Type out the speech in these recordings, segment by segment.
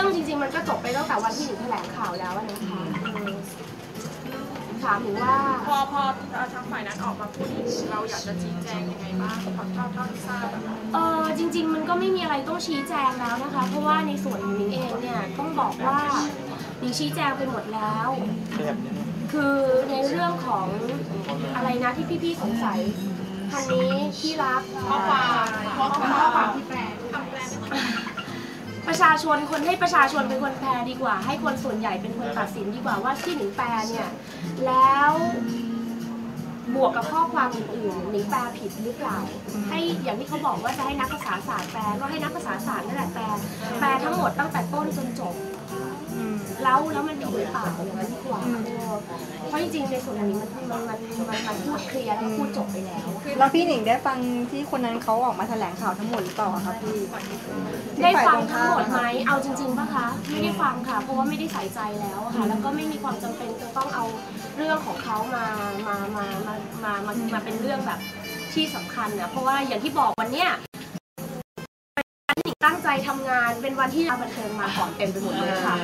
รื่องจริงๆ มันก็จบไปตั้งแต่วันที่หนิงแถลงข่าวแล้วอะนะคะเออถามหนิงว่า พอพอเอ่อทางฝ่ายนั้นออกมาพูดอีกเราอยากจะชี้แจงยังไงบ้างเท่าเท่าเท่าที่ทราบอะค่ะเออจริง ๆ มันก็ไม่มีอะไรต้องชี้แจงแล้วนะคะ เพราะว่าในส่วนของหนิงเองเนี่ยต้องบอกว่าหนิงชี้แจงไปหมดแล้ว คือในเรื่องของอะไรนะที่พี่ๆสงสัยคันนี้ที่รักข้อความข้อความข้อความที่แปลคำแปล ประชาชนคนให้ประชาชนเป็นคนแปลดีกว่า ให้คนส่วนใหญ่เป็นคนตัดสินดีกว่าว่าที่หนิงแปลเนี่ยแล้วบวกกับข้อความอื่นๆหนิงแปลผิดหรือเปล่า ให้อย่างที่เขาบอกว่าจะให้นักภาษาศาสตร์แปลก็ให้นักภาษาศาสตร์นั่นแหละแปลแปลทั้งหมดตั้งแต่ต้นจนจบ แล้วแล้วมันผิดหรือเปล่าอย่างนั้นดีกว่าเออเพราะจริงๆในส่วนอันนี้มันมันมันมันมันพูดเคลียร์แล้วพูดจบไปแล้วแล้วพี่หนิงได้ฟังที่คนนั้นเขาออกมาแถลงข่าวทั้งหมดหรือเปล่าอะคะพี่ได้ฟังทั้งหมดไหมเอาจริงๆป่ะคะไม่ได้ฟังค่ะ เพราะว่าไม่ได้ใส่ใจแล้วอะค่ะ แล้วก็ไม่มีความจำเป็นจะต้องเอาเรื่องของเขามามามามามามามาเป็นเรื่องแบบที่สำคัญนะเพราะว่าอย่างที่บอกวันเนี้ย ใจทำงาน เป็นวันที่อาบันเทิงมาก่อนเต็มไปหมดเลยค่ะ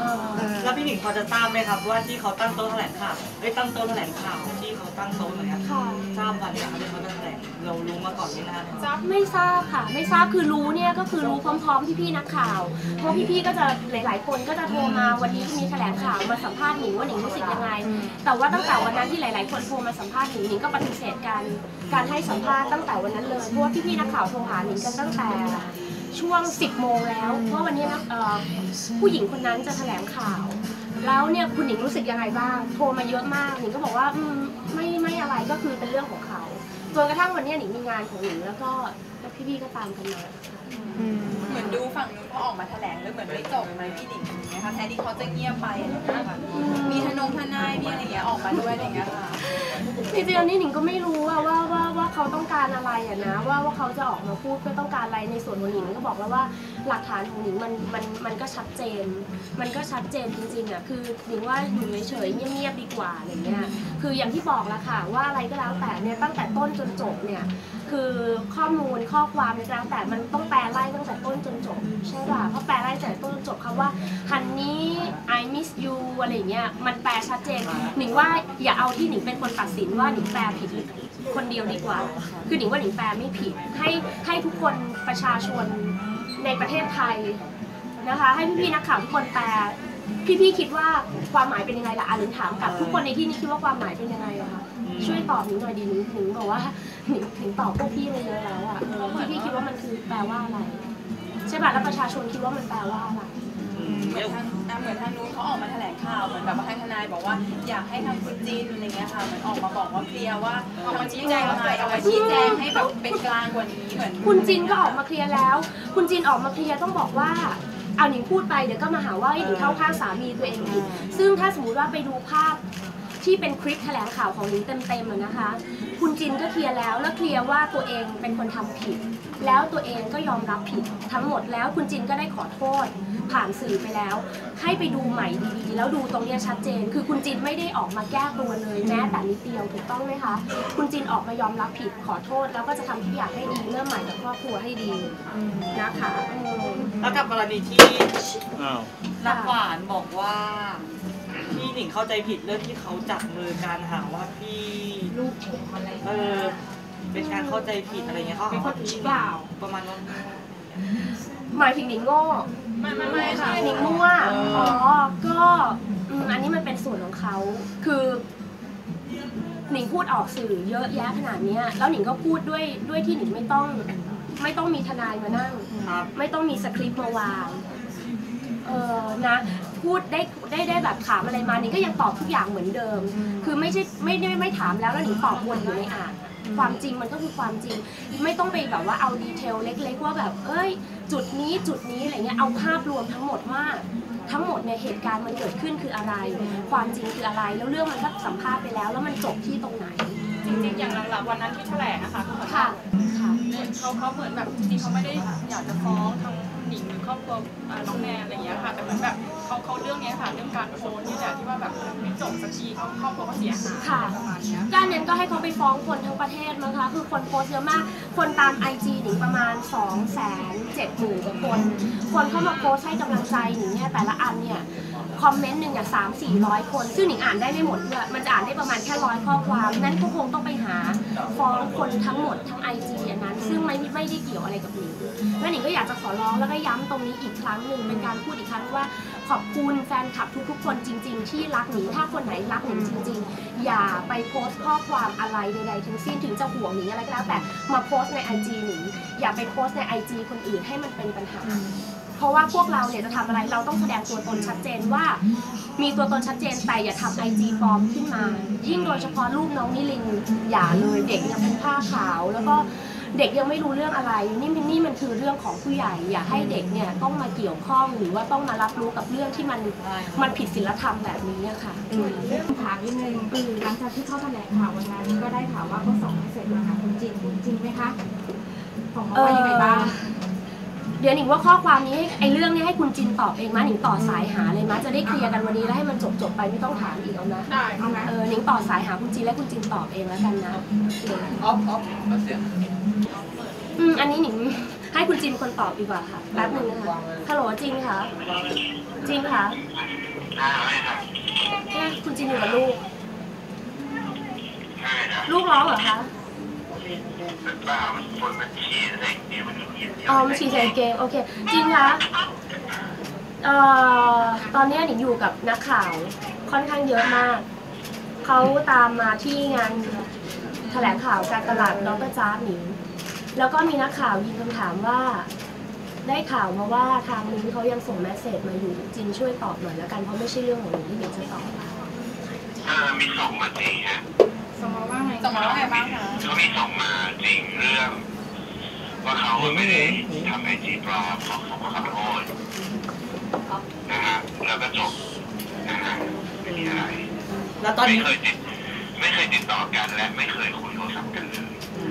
เออแล้วพี่หนิงพอจะทราบไหมครับว่าที่เขาตั้งโต๊ะแถลงข่าวเอ้ยตั้งโต๊ะแถลงข่าวที่เขาตั้งโต๊ะอะไรเงี้ยค่ะ ทราบวันไหนที่เขาจะแถลงเรารู้มาก่อนไม่นานทราบไม่ทราบค่ะ ไม่ทราบคือรู้เนี่ยก็คือรู้พร้อมๆพี่ๆนักข่าวเพราะพี่ๆก็จะหลาย ๆ คนก็จะโทรมาวันนี้มีแถลงข่าวมาสัมภาษณ์หนิงว่าหนิงรู้สึกยังไง แต่ว่าตั้งแต่วันนั้นที่หลาย ๆ คนโทรมาสัมภาษณ์หนิงหนิงก็ปฏิเสธการการให้สัมภาษณ์ตั้งแต่วันนั้นเลยเพราะว่าพี่ๆนักข่าวโทรหาหนิงกันตั้งแต่ ช่วง 10 โมงแล้ว เพราะวันนี้นะผู้หญิงคนนั้นจะแถลงข่าว แล้วเนี่ยคุณหญิงรู้สึกยังไงบ้าง โทรมาเยอะมากหนิงก็บอกว่าไม่ไม่อะไรก็คือเป็นเรื่องของเขาจนกระทั่งวันนี้หนิงมีงานของหนิงแล้วก็ แล้วพี่ๆก็ตามกันมาเหมือนดูฝั่งนู้นเขาออกมาแถลงแล้วเหมือนไม่จบไหมพี่หนิงอย่างเงี้ยค่ะแทนที่เขาจะเงียบไปอะไรอย่างเงี้ยค่ะมีทนงทนายมีอะไรอย่างเงี้ยออกมาด้วยอะไรอย่างเงี้ยค่ะ จริงๆอันนี้หนิงก็ไม่รู้อะว่าว่าว่าเขาต้องการอะไรอะนะ ว่าว่าเขาจะออกมาพูดเพื่อต้องการอะไรในส่วนของหนิงก็บอกแล้วว่าหลักฐานของหนิงมันมันมันก็ชัดเจน มันก็ชัดเจนจริงๆอะคือหนิงว่าอยู่เฉยๆเงียบๆดีกว่าอะไรเงี้ยคืออย่างที่บอกละค่ะ ว่าอะไรก็แล้วแต่เนี่ยตั้งแต่ต้นจนจบเนี่ย คือข้อมูลข้อความในแล้วแต่มันต้องแปลไล่ตั้งแต่ต้นจนจบใช่ป่ะเพราะแปลไล่ตั้งแต่ต้นจนจบคำว่าฮันนี่ I miss you อะไรเงี้ยมันแปลชัดเจนหนิงว่าอย่าเอาที่หนิงเป็นคนตัดสินว่าหนิงแปลผิดหรือคนเดียวดีกว่า คือหนิงว่าหนิงแปลไม่ผิด ให้ให้ทุกคนประชาชนในประเทศไทยนะคะ ให้พี่ๆนักข่าวทุกคนแปลพี่ๆคิดว่าความหมายเป็นยังไงล่ะอะหนิงถามกับทุกคนในที่นี้คิดว่าความหมายเป็นยังไงอะคะ ช่วยตอบหนิงหน่อยดีหนิงหนิงบอกว่าหนิงหนิงตอบพวกพี่ไปเยอะแล้วอะเออพี่ๆคิดว่ามันคือแปลว่าอะไรใช่ป่ะแล้วประชาชนคิดว่ามันแปลว่าอะไรเหมือนทางอะเหมือนทางนู้นเขาออกมาแถลงข่าวเหมือนแบบว่าทางทนายบอกว่าอยากให้ทางคุณจีนอะไรเงี้ยค่ะเหมือนออกมาบอกว่าเคลียร์ว่าออกมาชี้แจงทำไมออกมาชี้แจงให้แบบเป็นกลางกว่านี้เหมือนคุณจินก็ออกมาเคลียร์แล้ว คุณจินออกมาเคลียร์ต้องบอกว่าเอาหนิงพูดไปเดี๋ยวก็มาหาว่าหนิงเข้าข้างสามีตัวเองอีกซึ่งถ้าสมมติว่าไปดูภาพ ที่เป็นคลิปแถลงข่าวของหนิงเต็มๆอะนะคะ คุณจินก็เคลียร์แล้วแล้วเคลียร์ว่าตัวเองเป็นคนทำผิด แล้วตัวเองก็ยอมรับผิดทั้งหมดแล้วคุณจินก็ได้ขอโทษ ผ่านสื่อไปแล้ว ให้ไปดูใหม่ดีๆ แล้วดูตรงเนี้ยชัดเจน คือคุณจินไม่ได้ออกมาแก้ตัวเลยแม้แต่นิดเดียวถูกต้องไหมคะ คุณจินออกมายอมรับผิดขอโทษ แล้วก็จะทำทุกอย่างให้ดีเริ่มใหม่กับครอบครัวให้ดีนะคะอืมแล้วกับกรณีที่อ้าวนักหวานบอกว่าพี่ หนิงเข้าใจผิดเรื่องที่เขาจับมือการหาว่าพี่ลูกผมอะไรเออเป็นการเข้าใจผิดอะไรเงี้ยเขาหาว่าพี่เปล่าประมาณนั้นหมายถึงหนิงโง่ไม่ไม่ไม่ค่ะหนิงมั่วอ๋อก็อืมอันนี้มันเป็นส่วนของเขาคือหนิงพูดออกสื่อเยอะแยะขนาดเนี้ยแล้วหนิงก็พูดด้วยด้วยที่หนิงไม่ต้อง ไม่ต้องมีทนายมานั่งครับไม่ต้องมีสคริปต์มาวางเออนะ พูดได้ได้ได้แบบถามอะไรมาหนิงก็ยังตอบทุกอย่างเหมือนเดิม คือไม่ใช่ไม่ได้ไม่ถามแล้วแล้วหนิงตอบวนอยู่ในอ่าน ความจริงมันก็คือความจริง ไม่ต้องไปแบบว่าเอาดีเทลเล็ก ๆ ว่าแบบ เอ้ย จุดนี้จุดนี้อะไรเงี้ยเอาภาพรวมทั้งหมดว่าทั้งหมดในยเหตุการณ์มันเกิดขึ้นคืออะไร ความจริงคืออะไร แล้วเรื่องมันก็สัมภาษณ์ไปแล้ว แล้วมันจบที่ตรงไหน จริงๆ อย่างหลังๆวันนั้นที่แถลงนะคะเขาบอกค่ะว่าค่ะเหมือนเขาเขาเหมือนแบบจริงๆเขาไม่ได้อยากจะฟ้องทาง หนิงหรือครอบครัวอ่าน้องแนนอะไรอย่างเงี้ยค่ะ แต่เหมือนแบบเขาเขาเขาเรื่องเนี้ยค่ะ เรื่องการโพสต์นี่แหละที่ว่าแบบไม่จบสักทีเขาครอบครัวก็เสียหายค่ะ ประมาณเนี้ยด้านนั้นก็ให้เขาไปฟ้องคนทั้งประเทศมั้งคะ คือคนโพสต์เยอะมาก คนตาม IG หนิงประมาณ2 7 0 0 0 0หมื่นกว่าคน คนเข้ามาโพสต์ให้กำลังใจหนิงเนี่ยแต่ละอันเนี่ย คอมเมนต์หนึ่งอะสามสี่ร้อยคน ซึ่งหนิงอ่านได้ไม่หมดด้วยมันจะอ่านได้ประมาณแค่ร้อยข้อความ นั้นก็คงต้องไปหาฟ้องคนทั้งหมดทั้งไอจีอันนั้น ซึ่งไม่ไม่ได้เกี่ยวอะไรกับหนิงแล้วหนิงก็อยากจะขอร้องแล้วก็ย้ำตรงนี้อีกครั้งหนึ่งเป็นการพูดอีกครั้งว่าขอบคุณแฟนคลับทุกๆ คนจริง ๆ ที่รักหนิงถ้าคนไหนรักหนิงจริง ๆ อย่าไปโพสต์ข้อความอะไรใดๆทั้งสิ้นถึงจะห่วงหนิงอะไรก็แล้วแต่มาโพสต์ในไอจีหนิงอย่าไปโพสต์ในไอจีคนอื่นให้มันเป็นปัญหา ราะว่าพวกเราเนี่ยจะทำอะไรเราต้องแสดงตัวตนชัดเจนว่า มีตัวตนชัดเจนแต่อย่าทำไอจีปลอมขึ้นมา ยิ่งโดยเฉพาะรูปน้องนิลินอย่าเลยเด็กยังเป็นผ้าขาว แล้วก็เด็กยังไม่รู้เรื่องอะไรนี่มันนี่มันคือเรื่องของผู้ใหญ่ อย่าให้เด็กเนี่ยต้องมาเกี่ยวข้องหรือว่าต้องมารับรู้กับเรื่องที่มันมันผิดศีลธรรมแบบนี้อะค่ะเรื่องถามนิดนึงหลังจากที่เขาแถลงข่าววันนั้นก็ได้ข่าวว่าเขาส่งให้เสร็จมาหาคุณจินจริงไหมคะของเขาว่ายังไงบ้าง เดี๋ยวหนิงว่าข้อความนี้ให้ไอ้เรื่องนี้ให้คุณจินตอบเองมะหนิงต่อสายหาเลยมะจะได้เคลียร์กันวันนี้แล้วให้มันจบจบๆไปไม่ต้องถามอีกเอานะได้เอาไหมเออหนิงต่อสายหาคุณจินและคุณจินตอบเองแล้วกันนะออฟออฟมาเสียงอืมอันนี้หนิงให้คุณจินคนตอบดีกว่าค่ะแป๊บหนึ่งนะคะฮัลโหลจินค่ะจินค่ะเนี่ยคุณจินอยู่กับลูก ลูกร้องเหรอคะ อ๋อมันฉี่ใส่กางเกงโอเคจินคะเอ่อตอนเนี้ยหนิงอยู่กับนักข่าวค่อนข้างเยอะมาก เขาตามมาที่งานแถลงข่าวการตลาดดรจ้าหนิง แล้วก็มีนักข่าวยิงคำถามว่า ได้ข่าวมาว่าทางนี้เขายังส่งแมสเซจมาอยู่จินช่วยตอบหน่อยแล้วกันเพราะไม่ใช่เรื่องของหนิงที่หนิงจะตอบ เออมีส่งมาจริงฮะ ส่งมาว่าไงส่งมาว่าไงบ้างคะเขามีส่งมาจริงเรื่อง ว่าเขาไม่ได้ทำไอจีปลอมเขาเขาขอโทษนะฮะแล้วก็จบนะฮะไม่มีอะไรแล้วตอนไม่นี้เคยติดไม่เคยติดต่อกันและไม่เคยคุยโทรศัพท์กันเลย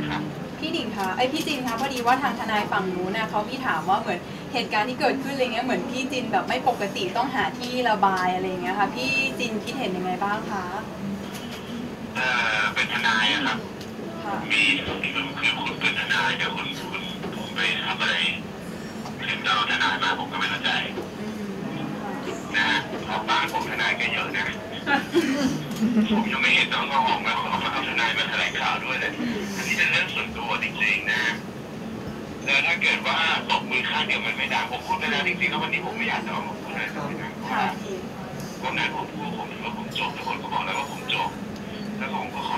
ครับพี่ดิ่งคะไอยพี่จินคะพอดีว่าทางทนายฝั่งนู้นนะเขาพี่ถามว่าเหมือนเหตุการณ์ที่เกิดขึ้นอะไรเงี้ยเหมือนพี่จินแบบไม่ปกติต้องหาที่ระบายอะไรเงี้ยค่ะ พี่จินคิดเห็นยังไงบ้างคะ เออเป็นทนายอะครับ ค่ะมีคือคือคุณเป็นทนายแต่คุณคุณผมไปทำอะไรถึงจะเอาทนายมาผมก็ไม่เข้าใจอืมค่ะนะฮะเพราะบ้านผมทนายก็เยอะนะ ผมยังไม่เห็นต้องเอาออกมาขอเอาทนายมาแถลงข่าวด้วยเลยอันนี้เป็นเรื่องส่วนตัวจริงๆนะแล้วถ้าเกิดว่าตบมือข้างเดียวมันไม่ดังผมพูดไปแล้วจริงๆแล้ววันนี้ผมไม่อยากจะเอามาพูดอะไรเลยนะเพราะค่ะว่าพี่วันนั้นผมพูดผมคิดว่าผมจบทุกคนก็บอกแล้วว่าผมจบแล้ว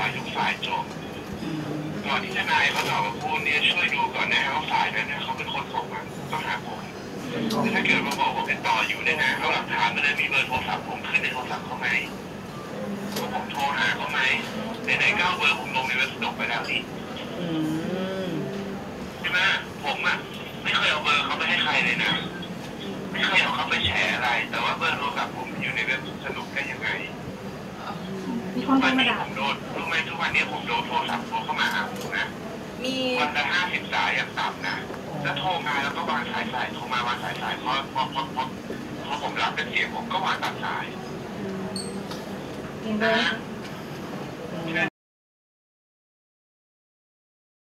ผมก็ขอให้ทุกฝ่ายจบก่อนที่ทนายเขาจะออกมาพูดเนี่ยช่วยดูก่อนนะว่าฝ่ายนั้นเนี่ยเขาเป็นคนส่งมาต้องหาผมแต่ถ้าเกิดมาบอกว่าเป็นต่ออยู่เนี่ยนะเอาหลักฐานมาเลยมีเบอร์โทรศัพท์ผมขึ้นในโทรศัพท์เขาไหมว่าผมโทรหาเขาไหมไหนๆก็เอาเบอร์ผมลงในเว็บสนุกไปแล้วนี่ใช่ไหมผมอะไม่เคยเอาเบอร์เขาไปให้ใครเลยนะไม่เคยเอาเขาไปแฉอะไร แต่ว่าเบอร์โทรศัพท์ผมอยู่ในเว็บสนุกได้ยังไง มีคทุนกโทวัรนมานี้ด่า ผมโดนรู้ไหมทุกวันนี้ผมโดนโทรศัพท์โทรเข้ามาหาผมนะมีวันละห้าสิบสายอย่างต่ำนะ แล้วโทรมาแล้วก็วางสายสายโทรมาวางสายสายพอพอพอพอพอผมรับเป็นเสียงผมก็วางตัดสายเก่งเลนะยฮะ